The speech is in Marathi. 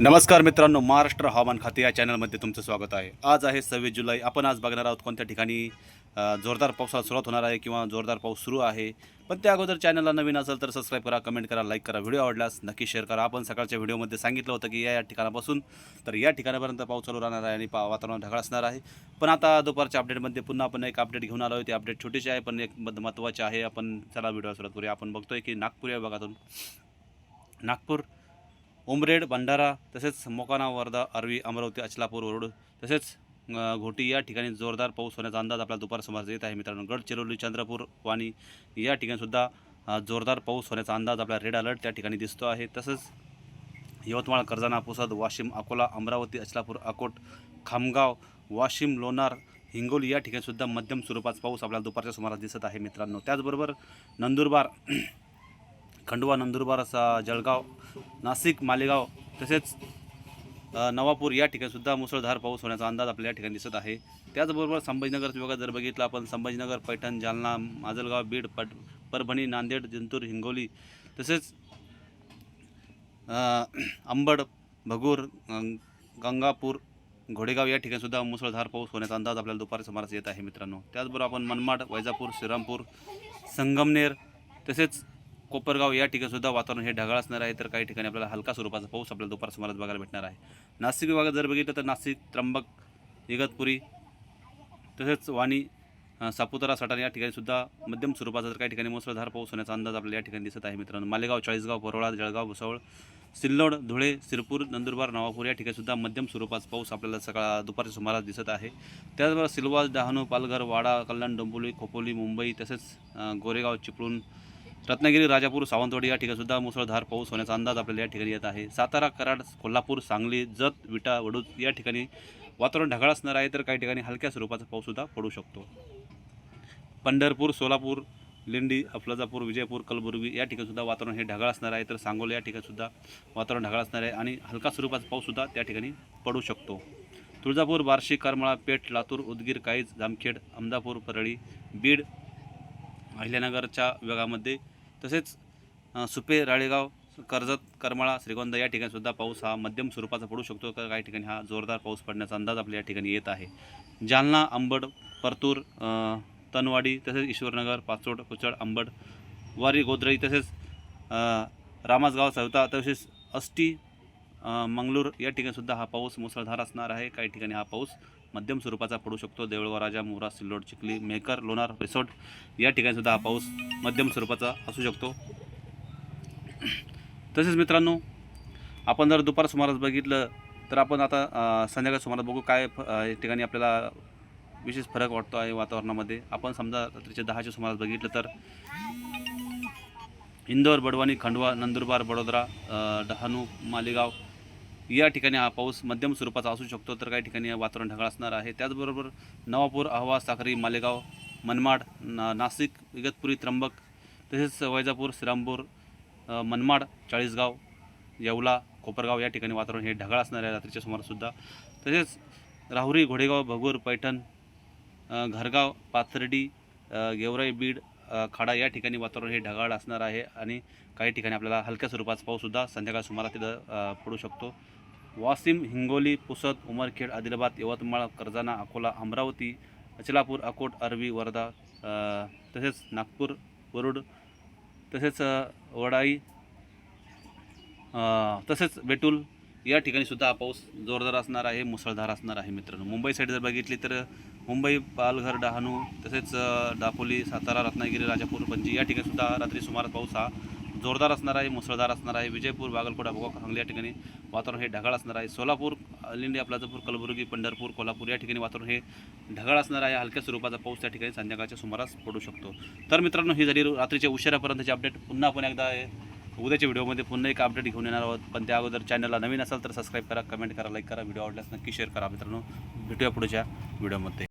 नमस्कार मित्रांनो महाराष्ट्र हवामान खाते या चॅनलमध्ये तुमचं स्वागत आहे. आज आहे सव्वीस जुलै. आपण आज बघणार आहोत कोणत्या ठिकाणी जोरदार पावसाला सुरुवात होणार आहे किंवा जोरदार पाऊस सुरू आहे. पण त्या अगोदर चॅनलला नवीन असेल तर सबस्क्राईब करा कमेंट करा लाईक करा व्हिडिओ आवडल्यास नक्की शेअर करा. आपण सकाळच्या व्हिडिओमध्ये सांगितलं होतं की या या ठिकाणापासून तर या ठिकाणापर्यंत पाऊस चालू राहणार आहे आणि पा वातावरण ढगाळ असणार आहे. पण आता दुपारच्या अपडेटमध्ये पुन्हा आपण एक अपडेट घेऊन आलो आहे. ते अपडेट छोटीशी आहे पण एक महत्त्वाचे आहे. आपण चला व्हिडिओ सुरुवात करूया. आपण बघतोय की नागपूर या भागातून नागपूर उमरेड भंडारा तसेच मोकाना वर्धा आर्वी अमरावती अचलापूर रोड तसेच घोटी या ठिकाणी जोरदार पाऊस होण्याचा अंदाज आपला दुपार सुमारास येत आहे मित्रांनो. गडचिरोली चंद्रपूर वाणी या ठिकाणीसुद्धा जोरदार पाऊस होण्याचा अंदाज आपला रेड अलर्ट त्या ठिकाणी दिसतो आहे. तसंच यवतमाळ कर्जाना पुसद वाशिम अकोला अमरावती अचलापूर अकोट खामगाव वाशिम लोणार हिंगोली या ठिकाणीसुद्धा मध्यम स्वरूपाचा पाऊस आपल्याला दुपारच्या सुमारास दिसत आहे मित्रांनो. त्याचबरोबर नंदुरबार खंडवा नंदुरबार असा जळगाव नाशिक मालेगाव तसेच नवापूर या ठिकाणी सुद्धा मुसळधार पाऊस होण्याचा अंदाज आपल्या या ठिकाणी दिसत आहे. त्याचबरोबर संभाजीनगर विभागात जर बघितलं आपण संभाजीनगर पैठण जालना माजलगाव बीड पट परभणी नांदेड जिंतूर हिंगोली तसेच अंबड भगूर गंगापूर घोडेगाव या ठिकाणीसुद्धा मुसळधार पाऊस होण्याचा अंदाज आपल्याला दुपारी सुमारास येत आहे मित्रांनो. त्याचबरोबर आपण मनमाड वैजापूर श्रीरामपूर संगमनेर तसेच कोपरगाव या ठिकाणीसुद्धा वातावरण हे ढगाळ असणार आहे. तर काही ठिकाणी आपल्याला हलका स्वरूपाचा पाऊस आपल्याला दुपार सुमारास बघायला भेटणार आहे. नाशिक विभागात जर बघितलं तर नाशिक त्र्यंबक इगतपुरी तसेच वाणी सापुतारा सटाणा या ठिकाणी सुद्धा मध्यम स्वरूपाचा तर काही ठिकाणी मुसळधार पाऊस होण्याचा अंदाज आपल्याला या ठिकाणी दिसत आहे मित्रांनो. मालेगाव चाळीसगाव परोळा जळगाव भुसावळ सिल्लोड धुळे सिरपूर नंदुरबार नवापूर या ठिकाणी सुद्धा मध्यम स्वरूपाचा पाऊस आपल्याला सकाळ दुपारच्या सुमारास दिसत आहे. त्याचबरोबर सिल्वास डहाणू पालघर वाडा कल्याण डोंबोली खोपोली मुंबई तसेच गोरेगाव चिपळूण रत्नागिरी राजापूर सावंतवाडी या ठिकाणी सुद्धा मुसळधार पाऊस होण्याचा अंदाज आपल्याला या ठिकाणी येत आहे. सातारा कराड कोल्हापूर सांगली जत विटा वडूज या ठिकाणी वातावरण ढगाळ असणार आहे तर काही ठिकाणी हलक्या स्वरूपाचा पाऊससुद्धा पडू शकतो. पंढरपूर सोलापूर लिंडी अफलजापूर विजयपूर कलबुर्गी या ठिकाणीसुद्धा वातावरण हे ढगाळ असणार आहे तर सांगोला या ठिकाणीसुद्धा वातावरण ढगाळ असणार आहे आणि हलका स्वरूपाचा पाऊससुद्धा त्या ठिकाणी पडू शकतो. तुळजापूर बार्शी करमाळा पेठ लातूर उदगीर काईज जामखेड अहमदापूर परळी बीड अहिल्यानगरच्या विभागामध्ये तसेच सुपे राळेगाव कर्जत करमाळा श्रीगोंदा या ठिकाणी सुद्धा पाऊस हा मध्यम स्वरूपाचा पडू शकतो. तर काही ठिकाणी हा जोरदार पाऊस पडण्याचा अंदाज आपल्या या ठिकाणी येत आहे. जालना अंबड परतूर तनवाडी तसेच ईश्वरनगर पाचोड कुचड अंबड वारी गोद्रई तसेच रामासगाव सवता तसेच अष्टी मंगलूर मंगळूर या ठिकाणीसुद्धा हा पाऊस मुसळधार असणार आहे. काही ठिकाणी हा पाऊस मध्यम स्वरूपाचा पडू शकतो. देऊळगाव राजा मोरा सिल्लोड चिखली मेकर लोणार रिसॉर्ट या ठिकाणीसुद्धा हा पाऊस मध्यम स्वरूपाचा असू शकतो. तसेच मित्रांनो आपण जर दुपार सुमारास बघितलं तर आपण आता संध्याकाळ सुमारास बघू काय या ठिकाणी आपल्याला विशेष फरक वाटतो आहे वातावरणामध्ये. आपण समजा रात्रीच्या दहाच्या सुमारास बघितलं तर इंदोर बडवानी खंडवा नंदुरबार बडोदरा डहाणू मालेगाव या ठिकाणी हा पाऊस मध्यम स्वरूपाचा असू शकतो तर काही ठिकाणी वातावरण ढगाळ असणार आहे. त्याचबरोबर नवापूर अहवा साखरी मालेगाव मनमाड ना नाशिक इगतपुरी त्र्यंबक तसेच वैजापूर श्रीरामपूर मनमाड चाळीसगाव येवला कोपरगाव या ठिकाणी वातावरण हे ढगाळ असणार आहे रात्रीच्या सुमारासुद्धा. तसेच राहुरी घोडेगाव भगूर पैठण घरगाव पाथर्डी गेवराई बीड खाडा या ठिकाणी वातावरण हे ढगाळ असणार आहे आणि काही ठिकाणी आपल्याला हलक्या स्वरूपाचा पाऊससुद्धा संध्याकाळ सुमारास तिथं पडू शकतो. वाशिम हिंगोली पुसद उमरखेड आदिलाबाद यवतमाळ कर्जाना अकोला अमरावती अचलापूर अकोट अरवी वर्धा तसेच नागपूर वरुड तसेच वडाई तसेच बेटूल या ठिकाणी सुद्धा हा पाऊस जोरदार असणार आहे मुसळधार असणार आहे मित्रांनो. मुंबई साईड जर बघितली तर मुंबई पालघर डहाणू तसेच दापोली सातारा रत्नागिरी राजापूर पणजी या ठिकाणी सुद्धा रात्री सुमारास पाऊस हा जोरदार असणार आहे मुसळधार असणार आहे. विजयपूर बागलकोट अबोगा सांगली या ठिकाणी वातावरण हे ढगाळ असणार आहे. सोलापूर अलिंडी आपलाजपूर कलबुर्गी पंढरपूर कोल्हापूर या ठिकाणी वातावरण हे ढगाळ असणार आहे. हलक्या स्वरूपाचा पाऊस त्या ठिकाणी संध्याकाळच्या सुमारास पडू शकतो. तर मित्रांनो ही झाली रात्रीच्या उशिरापर्यंतची अपडेट पुन्हा आपण एकदा उद्याच्या व्हिडिओमध्ये पुन्हा एक अपडेट घेऊन येणार आहोत. पण त्या अगोदर चॅनलला नवीन असाल तर सबस्क्राईब करा कमेंट करा लाईक करा व्हिडिओ आवडल्यास नक्की शेअर करा मित्रांनो. भेटूया पुढच्या व्हिडिओमध्ये.